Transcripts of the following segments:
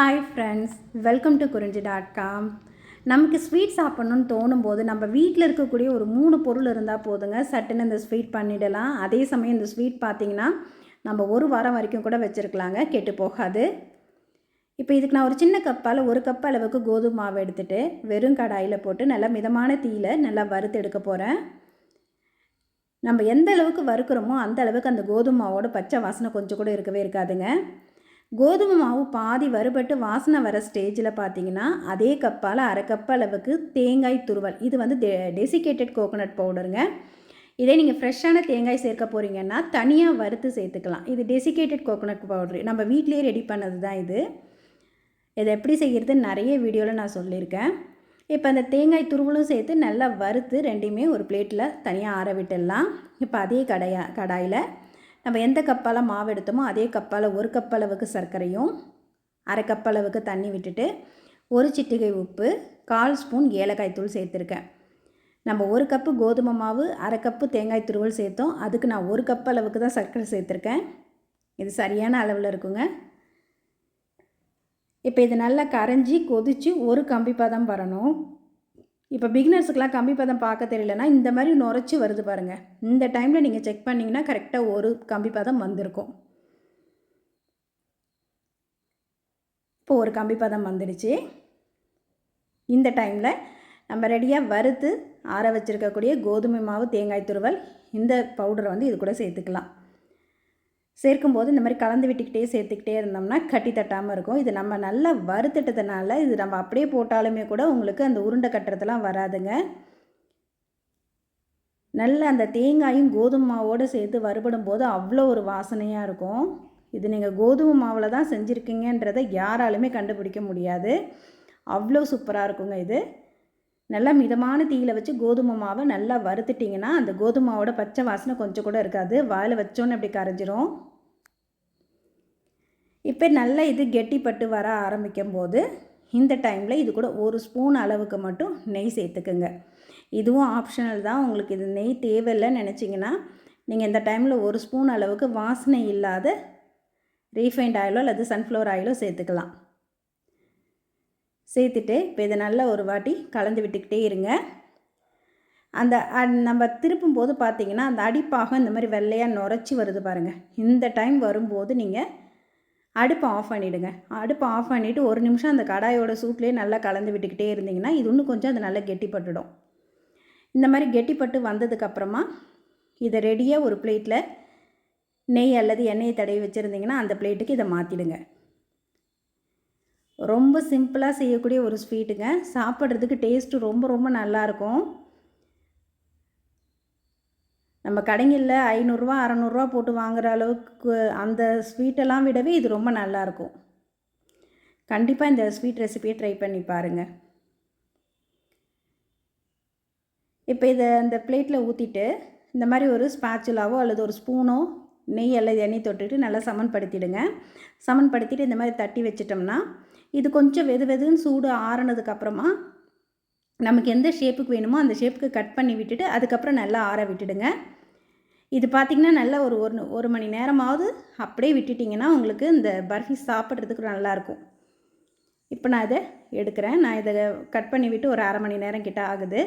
Hi friends welcome to Kurinji dot com நமக்கு sweet சாப்பிட்ணுன்னு தோணும் போது நம்ம வீட்டில் இருக்கக்கூடிய ஒரு மூணு பொருள் இருந்தால் போதுங்க. சட்டுன்னு இந்த ஸ்வீட் பண்ணிடலாம். அதே சமயம் இந்த ஸ்வீட் பார்த்திங்கன்னா நம்ம ஒரு வாரம் வரைக்கும் கூட வச்சுருக்கலாங்க. கெட்டு போகாது. இப்போ இதுக்கு நான் ஒரு சின்ன கப்பால் ஒரு கப் அளவுக்கு கோதுமை மாவு எடுத்துகிட்டு வெறும் கடாயில் போட்டு நல்லா மிதமான தீயில் நல்லா வறுத்து எடுக்க போகிறேன் நம்ம எந்த அளவுக்கு வறுக்கிறோமோ அந்த அளவுக்கு அந்த கோதுமை மாவோட பச்சை வாசனை கொஞ்சம் கூட இருக்கவே இருக்காதுங்க. கோதுமை மாவு பாதி வறுபட்டு வாசனை வர ஸ்டேஜில் பார்த்தீங்கன்னா அதே கப்பால் அரை கப் அளவுக்கு தேங்காய் துருவல். இது வந்து டெ டெசிகேட்டட் கோகோனட் பவுடருங்க இதே நீங்கள் ஃப்ரெஷ்ஷான தேங்காய் சேர்க்க போகிறீங்கன்னா தனியாக வறுத்து சேர்த்துக்கலாம். இது டெசிகேட்டட் கோகோனட் பவுடர் நம்ம வீட்லேயே ரெடி பண்ணது தான் இது. இதை எப்படி செய்கிறதுன்னு நிறைய வீடியோவில் நான் சொல்லியிருக்கேன். இப்போ அந்த தேங்காய் துருவலும் சேர்த்து நல்லா வறுத்து ரெண்டையுமே ஒரு பிளேட்டில் தனியாக ஆற விட்டுடலாம். இப்போ அதே கடையா கடாயில் நம்ம எந்த கப்பால் மாவு எடுத்தோமோ அதே கப்பால் ஒரு கப் அளவுக்கு சர்க்கரையும் அரை கப் அளவுக்கு தண்ணி விட்டுட்டு ஒரு சிட்டிகை உப்பு கால் ஸ்பூன் ஏலக்காய் தூள் சேர்த்துருக்கேன். நம்ம ஒரு கப்பு கோதுமை மாவு அரை கப்பு தேங்காய் துருவல் சேர்த்தோம். அதுக்கு நான் ஒரு கப் அளவுக்கு தான் சர்க்கரை சேர்த்துருக்கேன். இது சரியான அளவில் இருக்குங்க. இப்போ இது நல்லா கரைஞ்சி கொதித்து ஒரு கம்பி பதம் வரணும். இப்போ பிகினர்ஸுக்கெலாம் கம்மி பதம் பார்க்க தெரியலனா இந்த மாதிரி நுரைச்சி வருது பாருங்கள் இந்த டைமில் நீங்கள் செக் பண்ணிங்கன்னா கரெக்டாக ஒரு கம்பி பதம் வந்திருக்கும். இப்போ ஒரு கம்பி பதம் வந்துடுச்சு. இந்த டைமில் நம்ம ரெடியாக வறுத்து ஆற வச்சுருக்கக்கூடிய கோதுமை மாவு தேங்காய் துருவல் இந்த பவுடரை வந்து இது கூட சேர்த்துக்கலாம். சேர்க்கும்போது இந்த மாதிரி கலந்து விட்டுக்கிட்டே சேர்த்துக்கிட்டே இருந்தோம்னா கட்டி தட்டாமல் இருக்கும். இது நம்ம நல்லா வறுத்துட்டதுனால இது நம்ம அப்படியே போட்டாலுமே கூட உங்களுக்கு அந்த உருண்டை கட்டுறதுலாம் வராதுங்க. நல்ல அந்த தேங்காயும் கோதுமை மாவோடு சேர்த்து வறுபடும் போது அவ்வளோ ஒரு வாசனையாக இருக்கும். இது நீங்கள் கோதுமை மாவில் தான் செஞ்சுருக்கீங்கன்றதை யாராலுமே கண்டுபிடிக்க முடியாது. அவ்வளோ சூப்பராக இருக்குங்க இது. நல்லா மிதமான தீயில் வச்சு கோதுமை மாவை நல்லா வறுத்துட்டிங்கன்னா அந்த கோதுமை மாவோட பச்சை வாசனை கொஞ்சம் கூட இருக்காது. வாயில் வச்சோன்னே அப்படி கரைஞ்சிரும். இப்போ நல்லா இது கெட்டிப்பட்டு வர ஆரம்பிக்கும் போது இந்த டைமில் இது கூட ஒரு ஸ்பூன் அளவுக்கு மட்டும் நெய் சேர்த்துக்குங்க. இதுவும் ஆப்ஷனல் தான். உங்களுக்கு இது நெய் தேவையில்லைன்னு நினச்சிங்கன்னா நீங்கள் இந்த டைமில் ஒரு ஸ்பூன் அளவுக்கு வாசனை இல்லாத ரீஃபைண்ட் ஆயிலோ அல்லது சன்ஃப்ளவர் ஆயிலோ சேர்த்துக்கலாம். சேர்த்துட்டு இப்போ இதை நல்லா ஒரு வாட்டி கலந்து விட்டுக்கிட்டே இருங்க. அந்த நம்ம திருப்பும் போது பார்த்தீங்கன்னா அந்த அடிப்பாகம் இந்த மாதிரி வெள்ளையாக நுரைச்சி வருது பாருங்கள் இந்த டைம் வரும்போது நீங்கள் அடுப்பை ஆஃப் பண்ணிவிடுங்க அடுப்பை ஆஃப் பண்ணிவிட்டு ஒரு நிமிஷம் அந்த கடாயோட சூட்லேயே நல்லா கலந்து விட்டுக்கிட்டே இருந்திங்கன்னா இது இன்னும் கொஞ்சம் அது நல்லா கெட்டிப்பட்டுடும். இந்த மாதிரி கெட்டிப்பட்டு வந்ததுக்கப்புறமா இதை ரெடியாக ஒரு பிளேட்டில் நெய் அல்லது எண்ணெயை தடவி வச்சுருந்திங்கன்னா அந்த பிளேட்டுக்கு இதை மாற்றிடுங்க ரொம்ப சிம்பிளாக செய்யக்கூடிய ஒரு ஸ்வீட்டுங்க. சாப்பிட்றதுக்கு டேஸ்ட்டு ரொம்ப ரொம்ப நல்லாயிருக்கும். நம்ம கடைங்களில் ஐநூறுரூவா அறநூறுவா போட்டு வாங்குகிற அளவுக்கு அந்த ஸ்வீட்டெல்லாம் விடவே இது ரொம்ப நல்லாயிருக்கும். கண்டிப்பாக இந்த ஸ்வீட் ரெசிபியை ட்ரை பண்ணி பாருங்கள் இப்போ இதை அந்த பிளேட்டில் ஊற்றிட்டு இந்த மாதிரி ஒரு ஸ்பேச்சுலாவோ அல்லது ஒரு ஸ்பூனோ நெய் அல்லது எண்ணெய் தொட்டுட்டு நல்லா சமன்படுத்திடுங்க. சமன்படுத்திட்டு இந்த மாதிரி தட்டி வச்சிட்டோம்னா இது கொஞ்சம் வெது வெதுன்னு சூடு ஆறுனதுக்கப்புறமா நமக்கு எந்த ஷேப்புக்கு வேணுமோ அந்த ஷேப்புக்கு கட் பண்ணி விட்டுட்டு அதுக்கப்புறம் நல்லா ஆற விட்டுடுங்க. இது பார்த்திங்கன்னா நல்லா ஒரு ஒரு ஒரு மணி நேரமாவது அப்படியே விட்டுட்டிங்கன்னா உங்களுக்கு இந்த பர்ஃபி சாப்பிட்றதுக்கு நல்லாயிருக்கும். இப்போ நான் இதை எடுக்கிறேன். நான் இதை கட் பண்ணி விட்டு ஒரு அரை மணி நேரம் கிட்ட ஆகுது.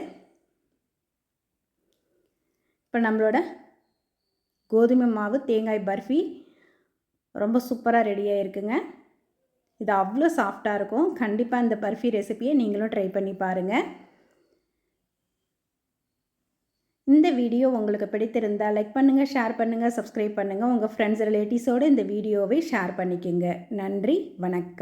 இப்போ நம்மளோட கோதுமை மாவு தேங்காய் பர்ஃபி ரொம்ப சூப்பராக ரெடியாக இருக்குங்க. இது அவ்வளோ சாஃப்டாக இருக்கும். கண்டிப்பாக இந்த பர்ஃபி ரெசிப்பியை நீங்களும் ட்ரை பண்ணி பாருங்கள் இந்த வீடியோ உங்களுக்கு பிடித்திருந்தால் லைக் பண்ணுங்கள் ஷேர் பண்ணுங்கள் சப்ஸ்கிரைப் பண்ணுங்கள் உங்கள் ஃப்ரெண்ட்ஸ் ரிலேட்டிவ்ஸோடு இந்த வீடியோவை ஷேர் பண்ணிக்கோங்க. நன்றி வணக்கம்.